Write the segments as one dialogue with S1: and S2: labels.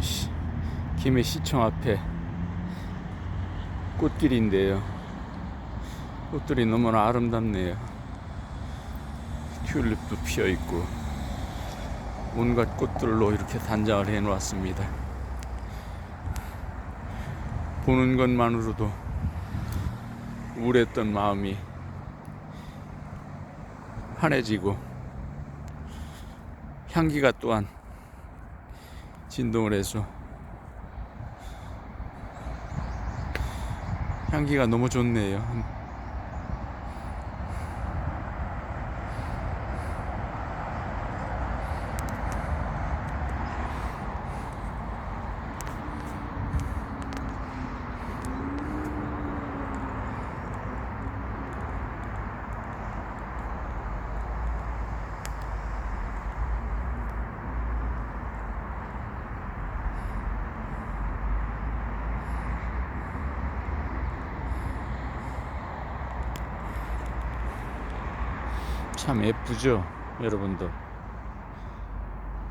S1: 시- 김해 시청 앞에 꽃길인데요. 꽃들이 너무나 아름답네요. 튤립도 피어 있고 온갖 꽃들로 이렇게 단장을 해 놓았습니다. 보는 것만으로도 우울했던 마음이 환해지고 향기가 또한 진동을 해서 향기가 너무 좋네요. 참 예쁘죠, 여러분들.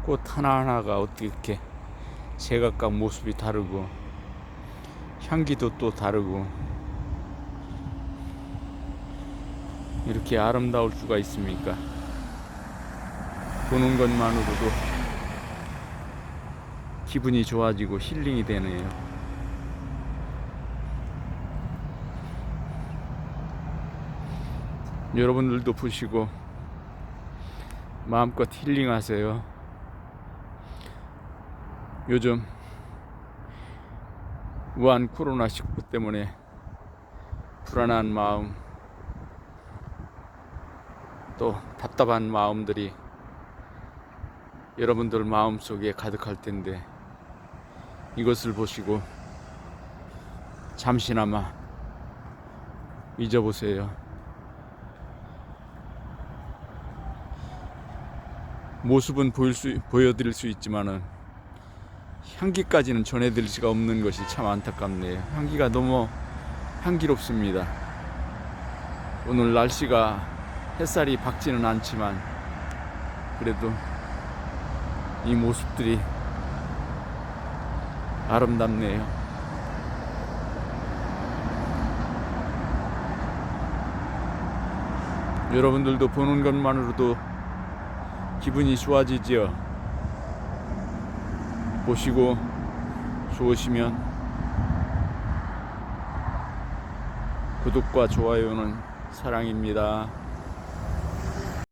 S1: 꽃 하나하나가 어떻게 제각각 모습이 다르고 향기도 또 다르고 이렇게 아름다울 수가 있습니까? 보는 것만으로도 기분이 좋아지고 힐링이 되네요. 여러분들도 보시고 마음껏 힐링하세요. 요즘 우한 코로나 19 때문에 불안한 마음 또 답답한 마음들이 여러분들 마음 속에 가득할 텐데 이것을 보시고 잠시나마 잊어보세요. 모습은 보일 수, 보여드릴 수 있지만은 향기까지는 전해드릴 수가 없는 것이 참 안타깝네요. 향기가 너무 향기롭습니다. 오늘 날씨가 햇살이 밝지는 않지만 그래도 이 모습들이 아름답네요. 여러분들도 보는 것만으로도 기분이 좋아지지요. 보시고 좋으시면 구독과 좋아요는 사랑입니다.